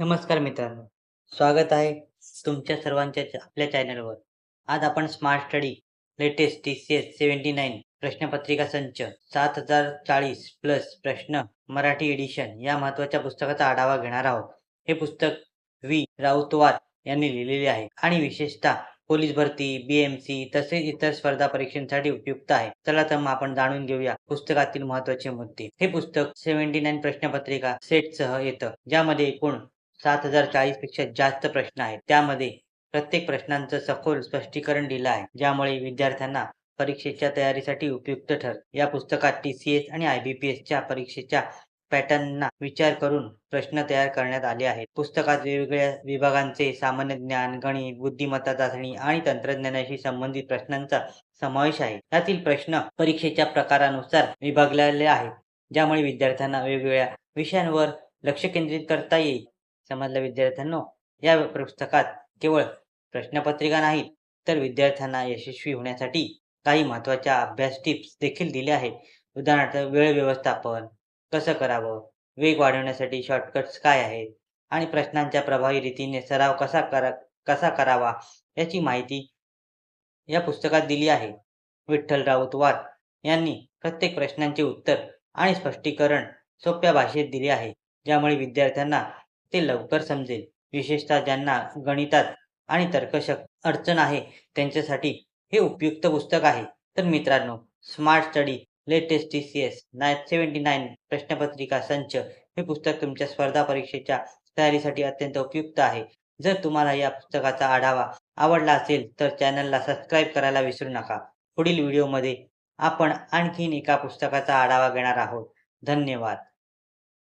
नमस्कार मित्रांनो. स्वागत आहे तुमच्या सर्वांच्या आपल्या चॅनलवर. आज आपण smart study latest T C S seventy nine प्रश्नपत्रिका संच सात हजार चाळीस प्लस प्रश्न मराठी एडिशन या महत्त्वाच्या पुस्तकाचा आढावा घेणार आहोत. हे पुस्तक व्ही. राऊतवार यांनी लिहिलेले आहे आणि विशेषतः पोलीस भरती बीएमसी तसेच इतर स्पर्धा परीक्षांसाठी उपयुक्त आहे. चला तर मग आपण जाणून घेऊया पुस्तकातील महत्त्वाचे मुद्दे. हे पुस्तक सेव्हन्टी नाईन प्रश्नपत्रिका सेटसह येतं ज्यामध्ये एकूण सात हजार चाळीसपेक्षा जास्त प्रश्न आहेत. त्यामध्ये प्रत्येक प्रश्नांचं सखोल स्पष्टीकरण दिलं आहे. ज्यामुळे विद्यार्थ्यांना परीक्षेच्या तयारीसाठी उपयुक्त ठर. या पुस्तकात टी सी एस आणि आय बी पी एसच्या परीक्षेच्या पॅटर्नना विचार करून प्रश्न तयार करण्यात आले आहेत. पुस्तकात वेगवेगळ्या विभागांचे सामान्य ज्ञान गणित बुद्धिमत्ता चाचणी आणि तंत्रज्ञानाशी संबंधित प्रश्नांचा समावेश आहे. यातील प्रश्न परीक्षेच्या प्रकारानुसार विभागलेले आहेत. ज्यामुळे विद्यार्थ्यांना वेगवेगळ्या विषयांवर लक्ष केंद्रित करता येईल. समजलं विद्यार्थ्यांनो? या पुस्तकात केवळ प्रश्नपत्रिका नाहीत तर विद्यार्थ्यांना यशस्वी होण्यासाठी काही महत्त्वाच्या अभ्यास टिप्स देखील दिल्या आहेत. उदाहरणार्थ वेळ व्यवस्थापन कसं करावं वेग वाढवण्यासाठी शॉर्टकट्स काय आहेत आणि प्रश्नांच्या प्रभावी रीतीने सराव कसा करा कसा करावा याची माहिती या पुस्तकात दिली आहे. विठ्ठल राऊत वाद यांनी प्रत्येक प्रश्नांचे उत्तर आणि स्पष्टीकरण सोप्या भाषेत दिले आहे ज्यामुळे विद्यार्थ्यांना ते लवकर समजेल. विशेषतः ज्यांना गणितात आणि तर्कशक अडचण आहे त्यांच्यासाठी हे उपयुक्त पुस्तक आहे. तर मित्रांनो smart study latest T C S nine seventy nine प्रश्नपत्रिका संच हे पुस्तक तुमच्या स्पर्धा परीक्षेच्या तयारीसाठी अत्यंत उपयुक्त आहे. जर तुम्हाला या पुस्तकाचा आढावा आवडला असेल तर चॅनलला सबस्क्राईब करायला विसरू नका. पुढील व्हिडिओमध्ये आपण आणखीन एका पुस्तकाचा आढावा घेणार आहोत. धन्यवाद.